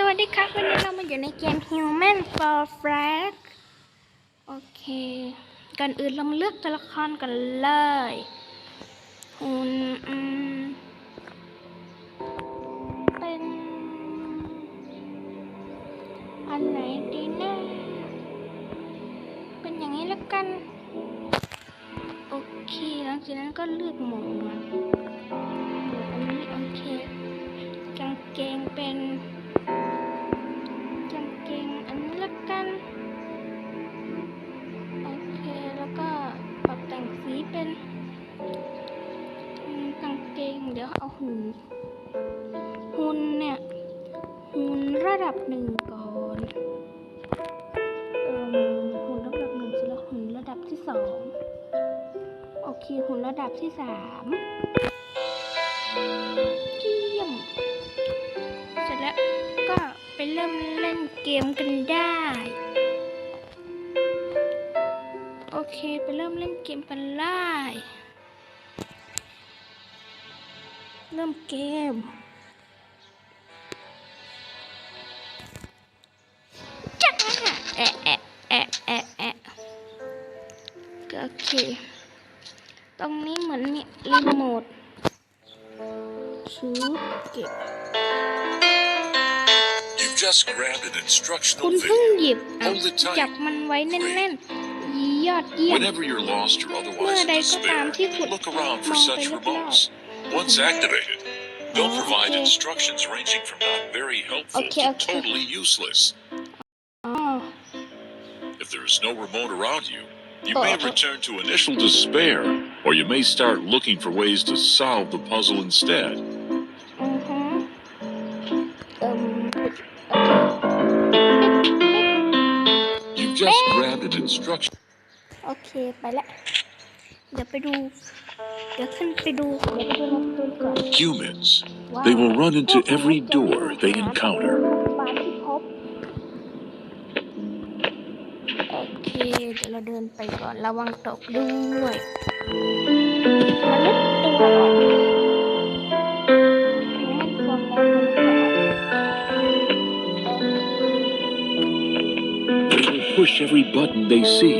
สวัสดีครับ วันนี้เรามาอยู่ในเกม Human for Flag โอเค ก่อนอื่นเรามาเลือกตัวละครกันเลยหุ่นอืมเป็น อันไหนดีนะเป็นอย่างนี้แล้วกัน โอเค หลังจากนั้นก็เลือกหมวกมันหมวกอันนี้โอเค หุ่นหุ่นเนี่ยหุ่นระดับหนึ่งก่อนเอ่มหุ่นระดับหนึ่งเสร็จแล้วหุ่นระดับที่สองโอเคหุ่นระดับที่สามเยี่ยมเสร็จแล้วก็ไปเริ่มเล่นเกมกันได้ โอเคไปเริ่มเล่นเกมกันได้ เริ่มเกม จ้าแอะแอะแอะแอะแอะโอเค ตรงนี้เหมือนมีรีโมทชูเก็บ You just grabbed an คุ instructional ณเพิ่ง video. หยิบเอา Hold it tight. จับมันไว้แน่นๆ ยอดเยี่ยม Whenever you're lost or เมื่อ otherwise in ใดก็ตาม despair, ที่คุณ look around ม for องไป such รอบ remotes. Once activated, they'll Oh, provide okay. instructions ranging from not very helpful Okay, to okay. totally useless. ๆอ๋อ If there is no remote around you, you Oh, may okay. return to initial despair, or you may start looking for ways to solve the puzzle instead. อือฮึเอิ่ม You just grabbed an instruction. โอเค ไปละ เดี๋ยวไปดู เดี๋ยวขึ้นไปดูเดี๋ยวไปดูในตัวก่อน Humans. ว้าว They will run into every door they encounter. ปานที่พบโอเคเดี๋ยวเราเดินไปก่อนระวังตกด้วยมนุษย์ตัวอ่อนไม่ควรแล้วมนุษย์ตัวอ่อน They will push every button they see.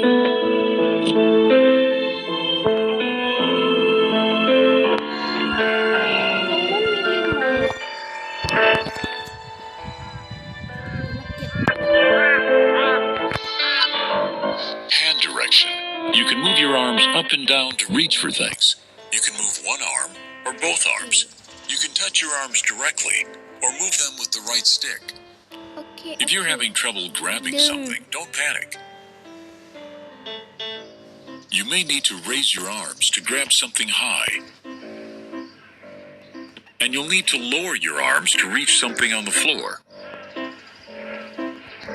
You can move your arms up and down to reach for things. You can move one arm or both arms. You can touch your arms directly or move them with the right stick. Okay, if you're having trouble grabbing something, don't panic. You may need to raise your arms to grab something high. And you'll need to lower your arms to reach something on the floor.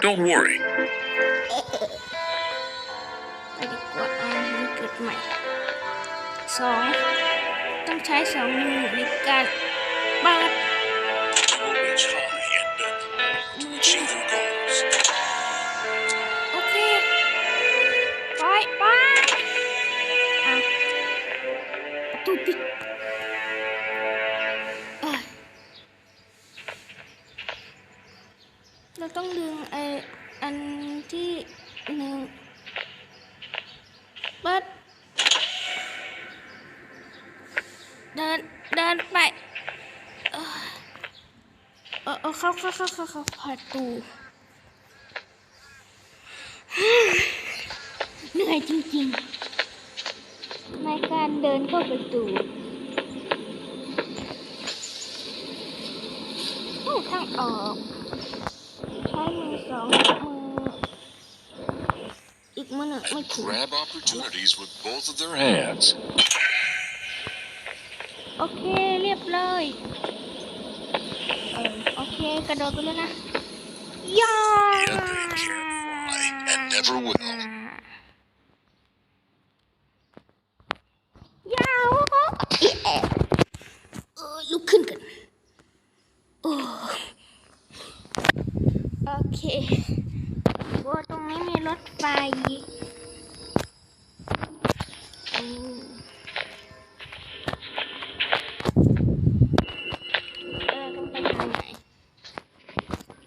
Don't worry. สองต้องใช้สองมือในการเปิด you will reach high and bend มือ to ที่ achieve your goals. โอเคไปไปอะประตูปิดเอ้ยเราต้องดึงไออันที่หนึ่งเปิดเดิน เดินไปเอ้ย เออเออเข้าเข้าเข้าเข้าเข้าประตูเหนื่อยจริงๆในการเดินเข้าประตูโอ้ทางออกใช้มือสองมืออีกมือหนึ่งไม่ And ถึง grab opportunities with both of their hands. โอเคเรียบร้อย เออโอเคกระโดดไปเลยนะย่า and never will. ยาวอีแอะเออลุกขึ้นกันโอ้โอเคว่าตรงนี้มีรถไฟ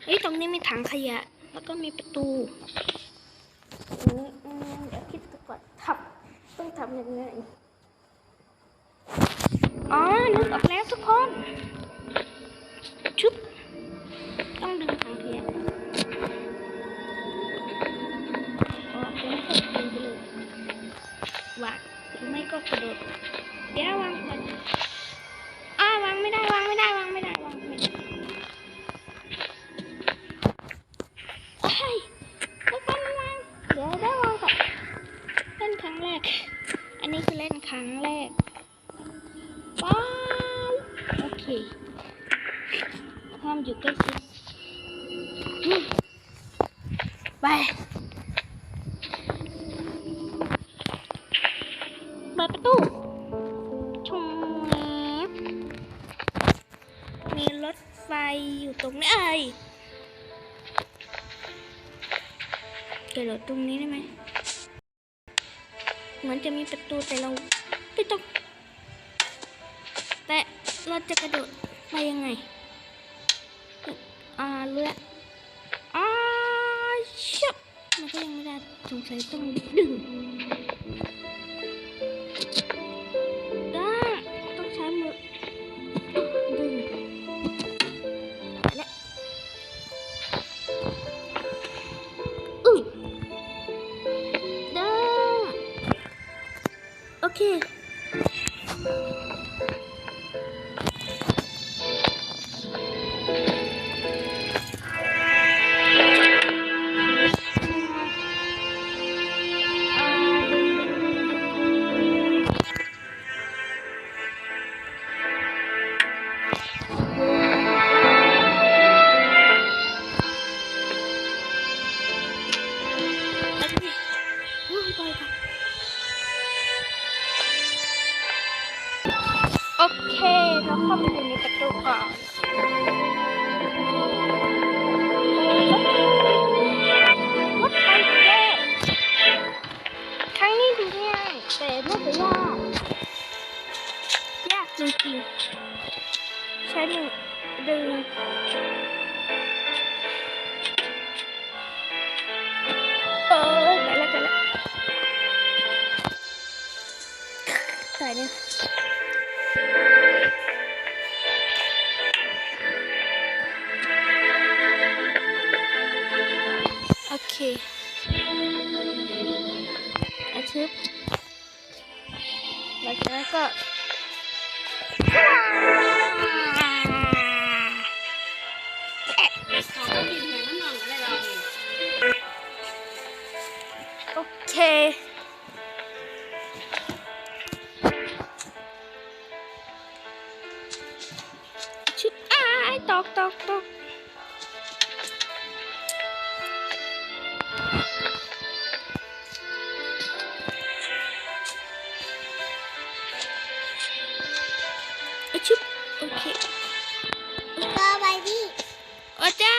เออต้องไปทางไหนเฮ้ยตรงนี้มีถังขยะ แล้วก็มีประตูอืมอืมเดี๋ยวคิดดูก่อนทับต้องทำยังไงอ๋อนึกออกแล้วทุกคนชุบ ครั้งแรกว้าวโอเคห้ามอยู่ใกล้ชิดไปเปิดประตูชงแงบมีรถไฟอยู่ตรงนี้เอ้ยกระโดดตรงนี้ได้ไหม เหมือนจะมีประตูแต่เราไม่ต้องแต่เราจะกระโดดไปยังไงอ่าเลืออ่าชับมันก็ยังไม่ได้สงสัยต้องดึง โอาชึบหลังจากนั้นก็โอเคชุดอ้ายตอกตอกตอก โอ้จ้า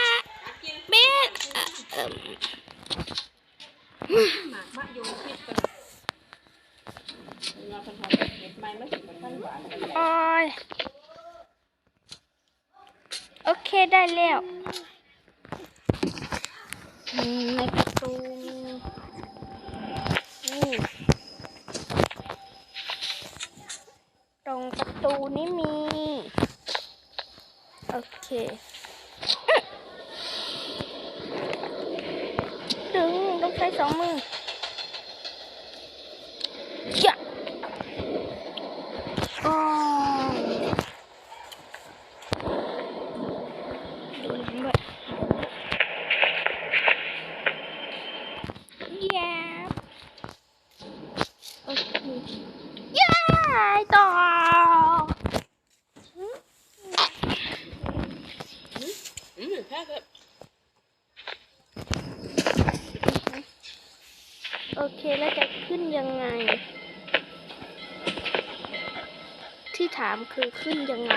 เบ๊ะเอ่อเอิ่มหมากมะยงพิษกันเราเป็นหอมเห็ดไม้ไม่ถึงมันขั้นหวานโอ้ยโอเคได้แล้วในประตูนี่ตรงประตูนี้มี โอเคดึงต้องใช้ สองมือยะอ๋อดูหนังด้วยแย่โอเคแย่ต่อ อืมแค่ก็ โอเค แล้วจะขึ้นยังไง ที่ถามคือขึ้นยังไง